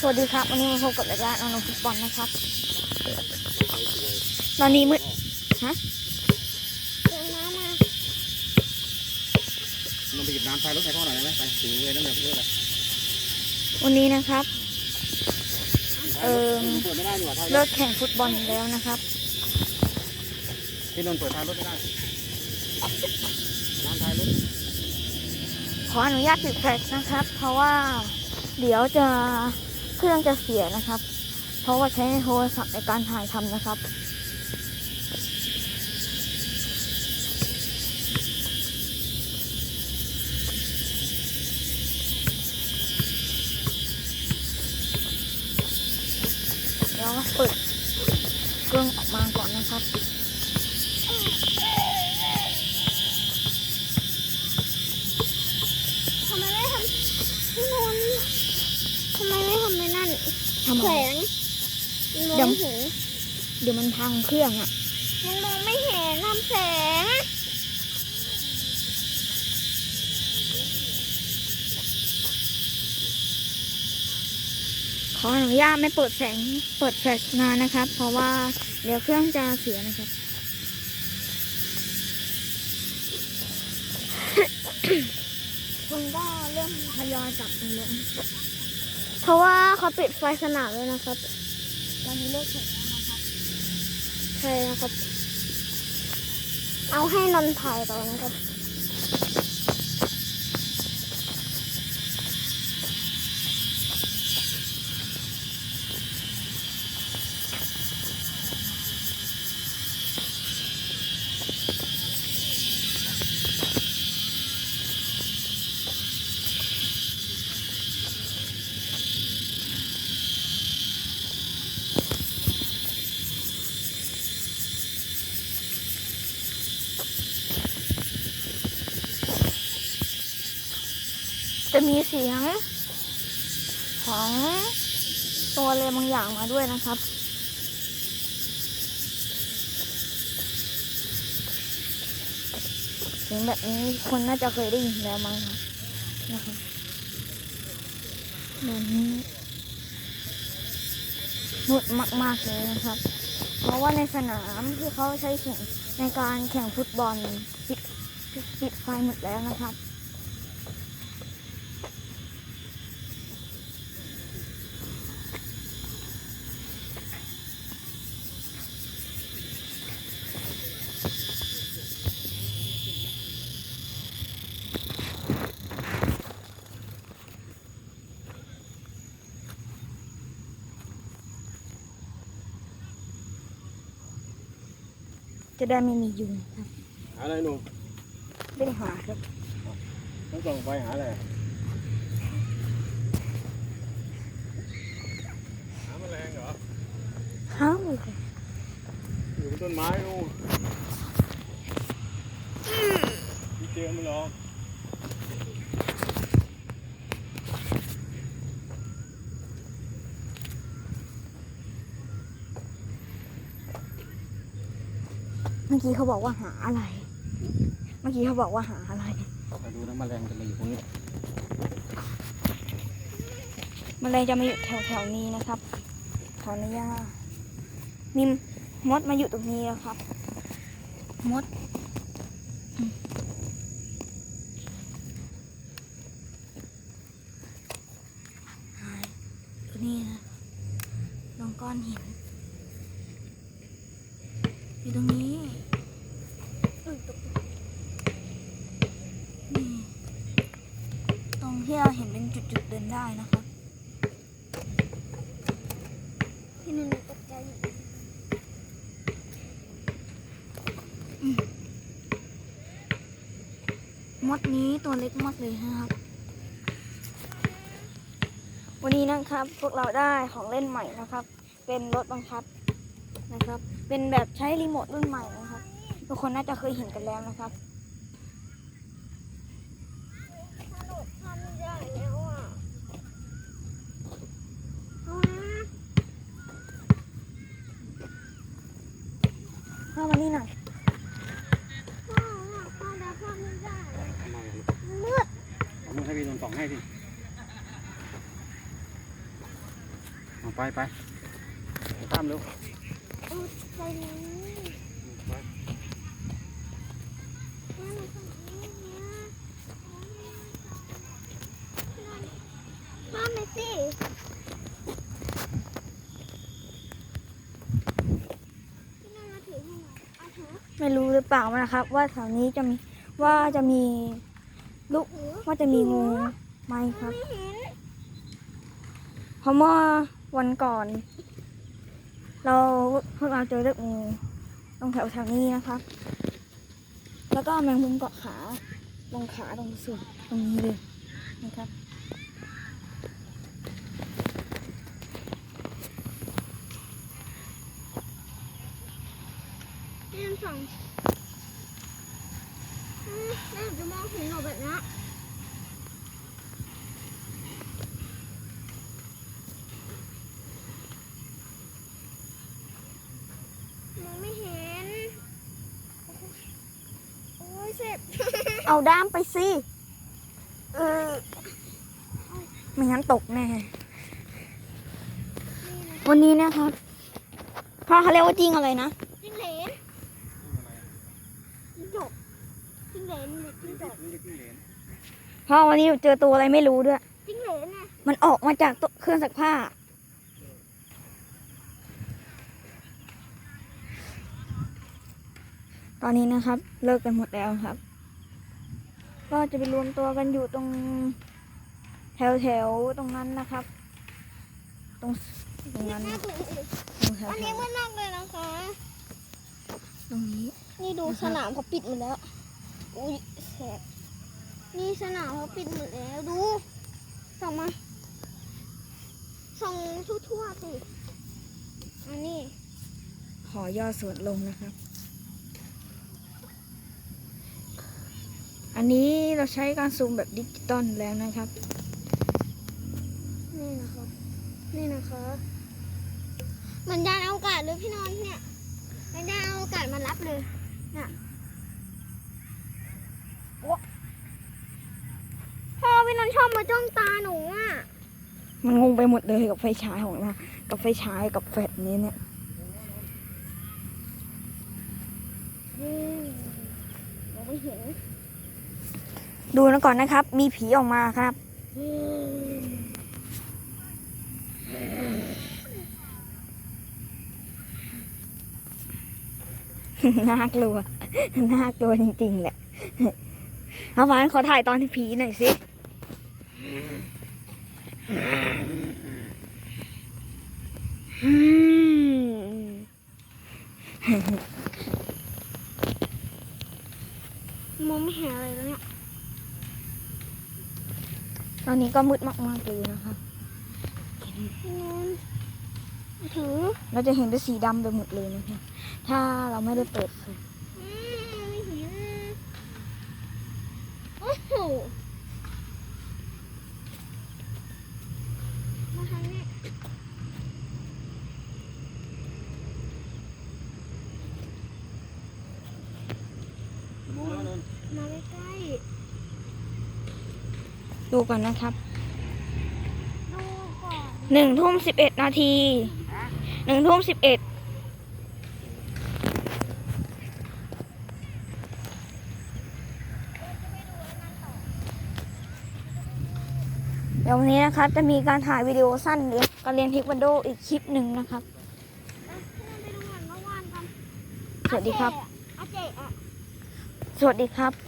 สวัสดีครับ วันนี้มาพบกับรายการออนฟุตบอลนะครับ ตอนนี้มืดฮะเดินน้ำมาลงไปหยิบน้ำใส่รถใส่พ่อหน่อยได้ไหมไปถือเลยน้ำเหลืองเยอะเลยวันนี้นะครับ เอิ่มเปิดไม่ได้ดีกว่าท้ายรเลิถกแข่งฟุตบอลแล้วนะครับ พี่นนท์เปิดท้ายรถไม่ได้น้ำท้ายรถขออนุญาตปิดแฟลชนะครับ เพราะว่าเดี๋ยวจะ เครื่องจะเสียนะครับ เพราะว่าใช้โทรศัพท์ในการถ่ายทำนะครับ เดี๋ยวเปิดเครื่องออกมาก่อนนะครับ ทำไมไม่ทำพี่นนท์ทำไมไม่ทำไม่ นั่นทำไมแขวนมันมองเดี๋ยวไม่เห็นเดี๋ยวมันพังเครื่องอะ มันมองไม่เห็นทำแสงขออนุญาตไม่เปิดแสง เปิดแฟลชนานนะครับ เพราะว่าเดี๋ยวเครื่องจะเสียนะครับคุณก็เริ่มทยอยจับกันลง เพราะว่าเขาปิดไฟสนามแล้วนะครับตอนนี้เลิกแข่งแล้วนะครับใช่นะครับ เอาให้นนถ่ายต่อนะครับ อะไรบางอย่างมาด้วยนะครับ เสียงแบบนี้คนน่าจะเคยได้ยินแล้วมั้งครับนะครับแบบนี้มืดมาก ๆ เลยนะครับ เพราะว่าในสนามที่เขาใช้แข่งในการแข่งฟุตบอลปิดปิดไฟหมดแล้วนะครับ จะได้ไม่มียุงครับหาอะไรหนูไม่ได้หาครับต้องส่องไฟหาอะไรหาแมลงเหรอหาเลยครับอยู่บนต้นไม้นู่นพี่เจอมันหรอเมื่อกี้เขาบอกว่าหาอะไร เมื่อกี้เขาบอกว่าหาอะไรไปดูนะแมลงจะมาอยู่ตรงนี้แมันเลยจะมาอยู่แถวแถวๆนี้นะครับแถวนี้ย่ามีมดมาอยู่ตรงนี้แล้วครับ มดอืมหายอยู่นี่นะลงก้อนหินอยู่ตรงนี้อุ๊ยตกนี่ตรง ที่เราเห็นเป็นจุดๆเดินได้นะครับพี่นนท์ตกใจอยู่มดนี้ตัวเล็กมากเลยนะครับ วันนี้นะครับพวกเราได้ของเล่นใหม่นะครับ เป็นรถบังคับนะครับ เป็นแบบใช้รีโมทรุ่นใหม่นะครับ ทุกคนน่าจะเคยเห็นกันแล้วนะครับ ถ้าหนูทำใหญ่แล้วอะเอานะ ข้ามานี่หน่อยพ่อพ่อเดี๋ยวพ่อไม่ได้ทำไมอะมืดเอามือให้พี่โดนสองให้สิเอาไปไปข้ามเร็วโอ้ใจนี้ แม่มาฝั่งนี้นะพ่อมาสิพี่นนท์มาถือให้หน่อยเอาเถอะ ไม่รู้หรือเปล่านะครับ ว่าแถวนี้จะมีว่าจะมีลูกว่าจะมีงูไหมครับเพราะเมื่อวันก่อน เราพวกเราเจอเลือกงูตรงแถวแถวนี้นะครับ แล้วก็แมงมุมเกาะขาตรงขาตรงสุดตรงนี้เลยนะครับ พี่นนท์ส่องอืมแม่จะมองเห็นหนูแบบนี้มองไม่เห็น โอ้ยเจ็บ เอาด้ามไปสิเออไม่งั้นตกแน่ วันนี้นะครับพ่อเขาเรียกว่าจริงอะไรนะจิ้งเหลนจิ้งจกจิ้งเหลนหรือจิ้งจกนี่จะขึ้นเหรียญพ่อวันนี้เจอตัวอะไรไม่รู้ด้วย จิ้งเหลนน่ะมันออกมาจากตัวเครื่องซักผ้า ตอนนี้นะครับ เลิกกันหมดแล้วครับ ก็จะไปรวมตัวกันอยู่ตรงแถวแถวๆตรงนั้นนะครับ ตรงตรงนั้นน่าดูตรงแถวอันแถนี้วมันมากเลยนะคะ ตรงนี้ นี่ดูนะคะสนามเขาปิดหมดแล้ว อุ้ยแสบนี่สนามเขาปิดหมดแล้วดู ส่องมา ส่องทั่วๆสิอันนี้ ขอย่อส่วนลงนะครับ อันนี้เราใช้การซูมแบบดิจิตอลแล้วนะครับ นี่นะคะนี่นะคะเหมือนยานอวกาศเลยพี่นอนท์เนี่ยเหมือนยานอวกาศมารับเลยเนี่ยโอ๊ะพ่อพี่นนท์ชอบมาจ้องตาหนูอะมันงงไปหมดเลยกับไฟฉายของเรา กับไฟฉายกับแฟลชนี้เนี่ยอืมมองไม่เห็น ดูนะก่อนนะครับ มีผีออกมาครับอืมน่ากลัว น่ากลัวจริงๆแหละเอาฟ้านขอถ่ายตอนที่ผีหน่อยสิอืมมองไม่เห็นอะไรแล้วเนี่ย ตอนนี้ก็มืดมากๆเลยนะคะพี่นนท์ถือเราจะเห็นเป็นสีดำไปหมดเลยนะคะ ถ้าเราไม่ได้เปิดไฟอืมไม่เห็นโอ้โหมาทางนี้มองแล้วนนมาใกล้ ดูก่อนนะครับๆดูก่อนหนึ่งทุ่มสิบเอ็ดนาทีหนึ่งทุ่มสิบเอ็ดเดี๋ยววันนี้นะครับ จะมีการถ่ายวิดีโอสั้นเรียนการเรียนเทควันโดอีกคลิปหนึ่งนะครับอะพี่นนท์ไปดูเหมือนเมื่อวานกันสวัสดีครับอาเจอะสวัสดีครับ